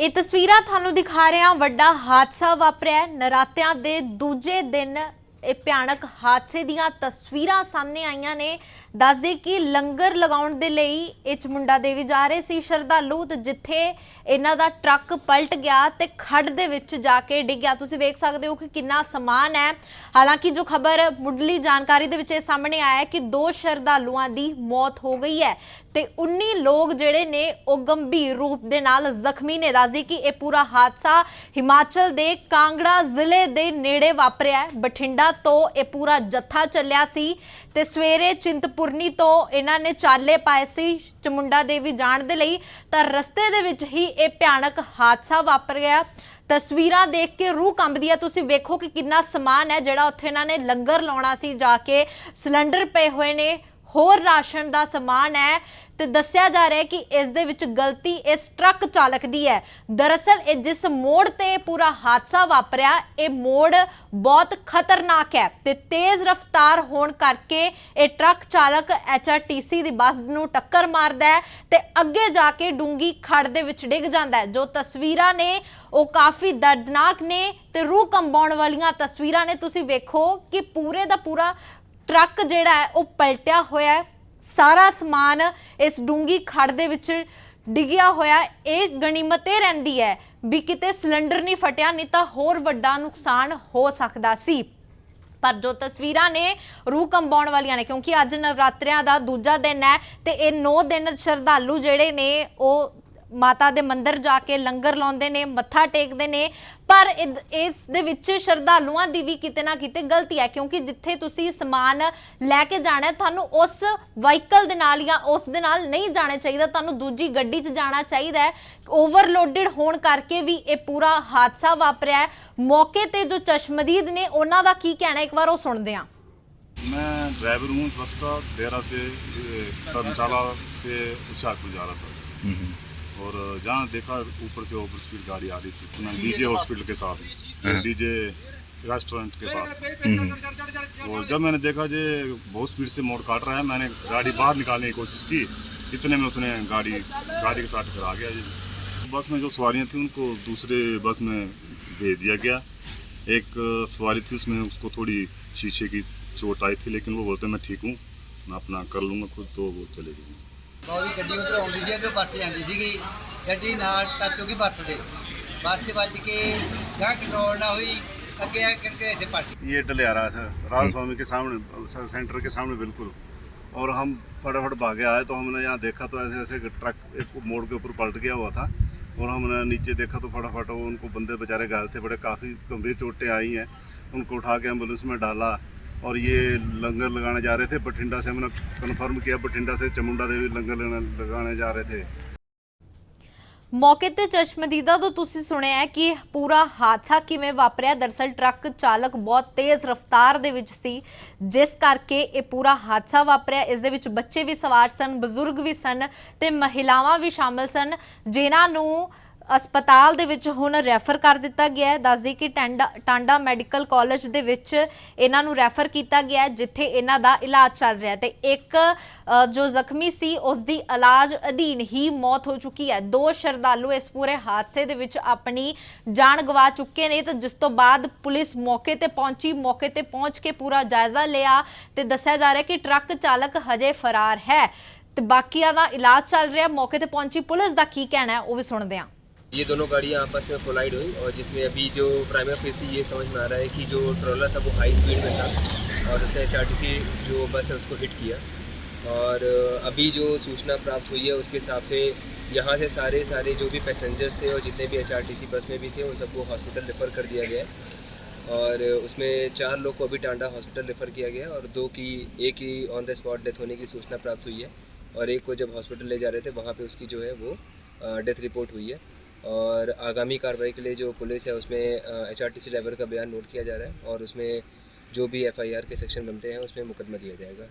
ਇਹ ਤਸਵੀਰਾਂ ਤੁਹਾਨੂੰ ਦਿਖਾ ਰਹੇ ਹਾਂ। ਵੱਡਾ ਹਾਦਸਾ ਵਾਪਰਿਆ ਨਰਾਤਿਆਂ ਦੇ ਦੂਜੇ ਦਿਨ ਇਹ ਭਿਆਨਕ ਹਾਦਸੇ ਦੀਆਂ ਤਸਵੀਰਾਂ ਸਾਹਮਣੇ ਆਈਆਂ ਨੇ। ਦੱਸਦੇ ਕਿ ਲੰਗਰ ਲਗਾਉਣ ਦੇ ਲਈ ਇਹ ਚਮੁੰਡਾ ਦੇਵੀ ਜਾ ਰਹੇ ਸੀ। ਸ਼ਰਧਾਲੂ ਤੇ ਜਿੱਥੇ ਇਹਨਾਂ ਦਾ ਟਰੱਕ ਪਲਟ ਗਿਆ ਤੇ ਖੱਡ ਦੇ ਵਿੱਚ ਜਾ ਕੇ ਡਿੱਗ ਗਿਆ। ਤੁਸੀਂ ਵੇਖ ਸਕਦੇ ਹੋ ਕਿ ਕਿੰਨਾ ਸਮਾਨ ਹੈ। ਹਾਲਾਂਕਿ ਜੋ ਖਬਰ ਮੁੱਢਲੀ ਜਾਣਕਾਰੀ ਦੇ ਵਿੱਚ ਇਹ ਸਾਹਮਣੇ ਆਇਆ ਕਿ ਦੋ ਸ਼ਰਧਾਲੂਆਂ ਦੀ ਮੌਤ ਹੋ ਗਈ ਹੈ ਤੇ 19 ਲੋਕ ਜਿਹੜੇ ਨੇ ਉਹ ਗੰਭੀਰ ਰੂਪ ਦੇ ਨਾਲ ਜ਼ਖਮੀ ਨੇ। ਦੱਸਦੀ ਕਿ ਇਹ ਪੂਰਾ ਹਾਦਸਾ ਹਿਮਾਚਲ ਦੇ ਕਾਂਗੜਾ ਜ਼ਿਲ੍ਹੇ ਦੇ ਨੇੜੇ ਵਾਪਰਿਆ ਬਠਿੰਡਾ ਬਠਿੰਡਾ ਤੋਂ ਇਹ ਪੂਰਾ ਜੱਥਾ ਚੱਲਿਆ ਸੀ ਤੇ ਸਵੇਰੇ ਚਿੰਤਪੁਰਨੀ ਤੋਂ ਇਹਨਾਂ ਨੇ ਚਾਲੇ ਪਾਏ ਸੀ। ਚਮੁੰਡਾ ਦੇਵੀ ਜਾਣ ਦੇ ਲਈ ਤਾਂ ਰਸਤੇ ਦੇ ਵਿੱਚ ਹੀ ਇਹ ਭਿਆਨਕ ਹਾਦਸਾ ਵਾਪਰ ਗਿਆ। ਤਸਵੀਰਾਂ ਦੇਖ ਕੇ ਰੂਹ ਕੰਬਦੀ ਹੈ ਤੁਸੀਂ ਵੇਖੋ ਕਿ ਕਿੰਨਾ ਸਮਾਨ ਹੈ ਜਿਹੜਾ ਉੱਥੇ ਇਹਨਾਂ ਨੇ ਲੰਗਰ ਲਾਉਣਾ ਸੀ। ਜਾ ਕੇ ਸਿਲੰਡਰ ਪਏ ਹੋਏ ਨੇ। ਹੋਰ ਰਾਸ਼ਨ ਦਾ ਸਮਾਨ ਹੈ ਤੇ ਦੱਸਿਆ ਜਾ ਰਿਹਾ ਹੈ ਕਿ ਇਸ ਦੇ ਵਿੱਚ ਗਲਤੀ ਇਸ ਟਰੱਕ ਚਾਲਕ ਦੀ ਹੈ। ਦਰਅਸਲ ਇਹ ਜਿਸ ਮੋੜ ਤੇ ਪੂਰਾ ਹਾਦਸਾ ਵਾਪਰਿਆ, ਇਹ ਮੋੜ ਬਹੁਤ ਖਤਰਨਾਕ ਹੈ ਤੇ ਤੇਜ਼ ਰਫ਼ਤਾਰ ਹੋਣ ਕਰਕੇ ਇਹ ਟਰੱਕ ਚਾਲਕ HRTC ਦੀ ਬੱਸ ਨੂੰ ਟੱਕਰ ਮਾਰਦਾ ਹੈ ਤੇ ਅੱਗੇ ਜਾ ਕੇ ਡੂੰਗੀ ਖੜ ਦੇ ਵਿੱਚ ਡਿੱਗ ਜਾਂਦਾ ਹੈ। ਜੋ ਤਸਵੀਰਾਂ ਨੇ, ਉਹ ਕਾਫੀ ਦਰਦਨਾਕ ਨੇ ਤੇ ਰੂਹ ਕੰਬਾਉਣ ਵਾਲੀਆਂ ਤਸਵੀਰਾਂ ਨੇ। ਤੁਸੀਂ ਵੇਖੋ ਕਿ ਪੂਰੇ ਦਾ ਪੂਰਾ ਟਰੱਕ ਜਿਹੜਾ ਹੈ, ਉਹ ਪਲਟਿਆ ਹੋਇਆ ਹੈ। ਸਾਰਾ ਸਮਾਨ ਇਸ ਡੂੰਗੀ ਖੱਡ ਦੇ ਵਿੱਚ ਡਿੱਗਿਆ ਹੋਇਆ ਇਹ ਗਣੀਮਤ ਇਹ ਰਹਿੰਦੀ ਹੈ ਵੀ ਕਿਤੇ ਸਿਲੰਡਰ ਨਹੀਂ ਫਟਿਆ, ਨਹੀਂ ਤਾਂ ਹੋਰ ਵੱਡਾ ਨੁਕਸਾਨ ਹੋ ਸਕਦਾ ਸੀ। ਪਰ ਜੋ ਤਸਵੀਰਾਂ ਨੇ, ਰੂਹ ਕੰਬਾਉਣ ਵਾਲੀਆਂ ਨੇ, ਕਿਉਂਕਿ ਅੱਜ ਨਵਰਾਤਰਿਆਂ ਦਾ ਦੂਜਾ ਦਿਨ ਹੈ ਤੇ ਇਹ 9 ਦਿਨ ਸ਼ਰਧਾਲੂ ਜਿਹੜੇ ਨੇ, ਉਹ ਮਾਤਾ ਦੇ ਮੰਦਿਰ ਜਾ ਕੇ ਲੰਗਰ ਲਾਉਂਦੇ ਨੇ ਮੱਥਾ ਟੇਕਦੇ ਨੇ ਪਰ ਇਦ- ਇਸ ਦੇ ਵਿੱਚ ਸ਼ਰਧਾਲੂਆਂ ਦੀ ਵੀ ਕਿਤੇ ਨਾ ਕਿਤੇ ਗਲਤੀ ਹੈ ਕਿਉਂਕਿ ਜਿੱਥੇ ਤੁਸੀਂ ਸਮਾਨ ਲੈ ਕੇ ਜਾਣਾ ਹੈ, ਤੁਹਾਨੂੰ ਉਸ ਵਾਹੀਕਲ ਦੇ ਨਾਲ ਜਾਂ ਉਸ ਦੇ ਨਾਲ ਨਹੀਂ ਜਾਣਾ ਚਾਹੀਦਾ ਤੁਹਾਨੂੰ ਦੂਜੀ ਗੱਡੀ 'ਚ ਜਾਣਾ ਚਾਹੀਦਾ ਹੈ ਓਵਰਲੋਡਡ ਹੋਣ ਕਰਕੇ ਵੀ ਇਹ ਪੂਰਾ ਹਾਦਸਾ ਵਾਪਰਿਆ ਹੈ ਮੌਕੇ ਤੇ ਜੋ ਚਸ਼ਮਦੀਦ ਨੇ ਉਹਨਾਂ ਦਾ ਕੀ ਕਹਿਣਾ ਇੱਕ ਵਾਰ ਉਹ ਸੁਣਦੇ ਹਾਂ मैं ड्राइवर हूँ इस बस का देहरा से ए, धर्मशाला से होशियारपुर जा रहा था और जहाँ देखा ऊपर से ओवर स्पीड गाड़ी आ रही थी डीजे हॉस्पिटल के साथ डीजे रेस्टोरेंट के पास। और जब मैंने देखा जे बहुत स्पीड से मोड़ काट रहा है मैंने गाड़ी बाहर निकालने की कोशिश की इतने में उसने गाड़ी गाड़ी के साथ करा गया जी। बस में जो सवारियाँ थी उनको दूसरे बस में भेज दिया गया। एक सवारी थी उसमें उसको थोड़ी शीशे की चोट आई थी लेकिन वो बोलते मैं ठीक हूँ मैं अपना कर लूँगा खुद तो वो चले गए। ਉਹ ਵੀ ਗੱਡੀ ਉਧਰ ਆਉਂਦੀ ਸੀ ਤੇ ਬੱਸ 'ਚ ਜਾਂਦੀ ਸੀਗੀ ਗੱਡੀ ਨਾਲ ਟੱਚ ਹੋ ਗਈ ਬੱਸ ਦੇ ਬੱਸ 'ਚ ਵੱਜ ਕੇ ਗਾਹ ਕੰਟਰੋਲ ਨਾ ਹੋਈ ਅੱਗੇ ਆ ਕਰਕੇ ਇੱਥੇ ਪਲਟ ਗਈ। ये डलियारा है सर राधा स्वामी के सामने सर, सेंटर के सामने बिल्कुल और हम फटाफट भागे आए तो हमने यहाँ देखा तो ऐसे ऐसे ट्रक एक मोड़ के ऊपर पलट गया हुआ था और हमने नीचे देखा तो फटाफट वो उनको बंदे बेचारे घायल थे बड़े काफ़ी गंभीर चोटें आई हैं उनको उठा के एम्बुलेंस में डाला और ये लंगर लगाने जा रहे थे बठिंडा से हमने कन्फर्म किया बठिंडा से चमुंडा देवी लंगर लगाने- लगाने जा रहे थे ਮੌਕੇ ਤੇ ਚਸ਼ਮਦੀਦਾ ਤੋਂ ਤੁਸੀਂ ਸੁਣਿਆ ਹੈ ਕਿ ਪੂਰਾ ਹਾਦਸਾ ਕਿਵੇਂ ਵਾਪਰਿਆ ਦਰਸਲ ਟਰੱਕ ਚਾਲਕ ਬਹੁਤ ਤੇਜ਼ ਰਫ਼ਤਾਰ ਦੇ ਵਿੱਚ ਸੀ ਜਿਸ ਕਰਕੇ ਇਹ ਪੂਰਾ ਹਾਦਸਾ ਵਾਪਰਿਆ ਇਸ ਦੇ ਵਿੱਚ ਬੱਚੇ ਵੀ ਸਵਾਰ ਸਨ ਬਜ਼ੁਰਗ ਵੀ ਸਨ ਤੇ ਮਹਿਲਾਵਾਂ ਵੀ ਸ਼ਾਮਲ ਸਨ ਜਿਨ੍ਹਾਂ ਨੂੰ ਹਸਪਤਾਲ ਦੇ ਵਿੱਚ ਹੁਣ ਰੈਫਰ ਕਰ ਦਿੱਤਾ ਗਿਆ ਹੈ। ਦੱਸਦੀ ਕਿ ਟਾਂਡਾ ਟਾਂਡਾ ਮੈਡੀਕਲ ਕਾਲਜ ਦੇ ਵਿੱਚ ਇਹਨਾਂ ਨੂੰ ਰੈਫਰ ਕੀਤਾ ਗਿਆ ਹੈ, ਜਿੱਥੇ ਇਹਨਾਂ ਦਾ ਇਲਾਜ ਚੱਲ ਰਿਹਾ ਹੈ। ਤੇ ਇੱਕ ਜੋ ਜ਼ਖਮੀ ਸੀ ਉਸ ਦੀ ਇਲਾਜ ਅਧੀਨ ਹੀ ਮੌਤ ਹੋ ਚੁੱਕੀ ਹੈ। ਦੋ ਸ਼ਰਧਾਲੂ ਇਸ ਪੂਰੇ ਹਾਦਸੇ ਦੇ ਵਿੱਚ ਆਪਣੀ ਜਾਨ ਗਵਾ ਚੁੱਕੇ ਨੇ ਤੇ ਜਿਸ ਤੋਂ ਬਾਅਦ ਪੁਲਿਸ ਮੌਕੇ ਤੇ ਪਹੁੰਚੀ। ਮੌਕੇ ਤੇ ਪਹੁੰਚ ਕੇ ਪੂਰਾ ਜਾਇਜ਼ਾ ਲਿਆ ਤੇ ਦੱਸਿਆ ਜਾ ਰਿਹਾ ਕਿ ਟਰੱਕ ਚਾਲਕ ਹਜੇ ਫਰਾਰ ਹੈ। ਤੇ ਬਾਕੀਆਂ ਦਾ ਇਲਾਜ ਚੱਲ ਰਿਹਾ। ਮੌਕੇ ਤੇ ਪਹੁੰਚੀ ਪੁਲਿਸ ਦਾ ਕੀ ਕਹਿਣਾ ਹੈ, ਉਹ ਵੀ ਸੁਣਦੇ ਹਾਂ। ये दोनों गाड़ियाँ आपस में कोलाइड हुई और जिसमें अभी जो प्राइमर फेसी ये समझ में आ रहा है कि जो ट्रॉलर था वो हाई स्पीड में था और उसने एच जो बस है उसको हिट किया। और अभी जो सूचना प्राप्त हुई है उसके हिसाब से यहाँ से सारे सारे जो भी पैसेंजर्स थे और जितने भी एच बस में भी थे, उन सबको हॉस्पिटल रेफ़र कर दिया गया है। और, उसमें चार लोग को अभी टांडा हॉस्पिटल रेफ़र किया गया और दो की, एक ही ऑन द स्पॉट डेथ होने की सूचना प्राप्त हुई है। और एक को जब हॉस्पिटल ले जा रहे थे, वहाँ पे उसकी जो है वो डेथ रिपोर्ट हुई है। और आगामी कार्रवाई के लिए जो पुलिस है उसमें H R T C driver का बयान नोट किया जा रहा है और उसमें जो भी एफ आई आर के सेक्शन बनते हैं उसमें मुकदमा दिया जाएगा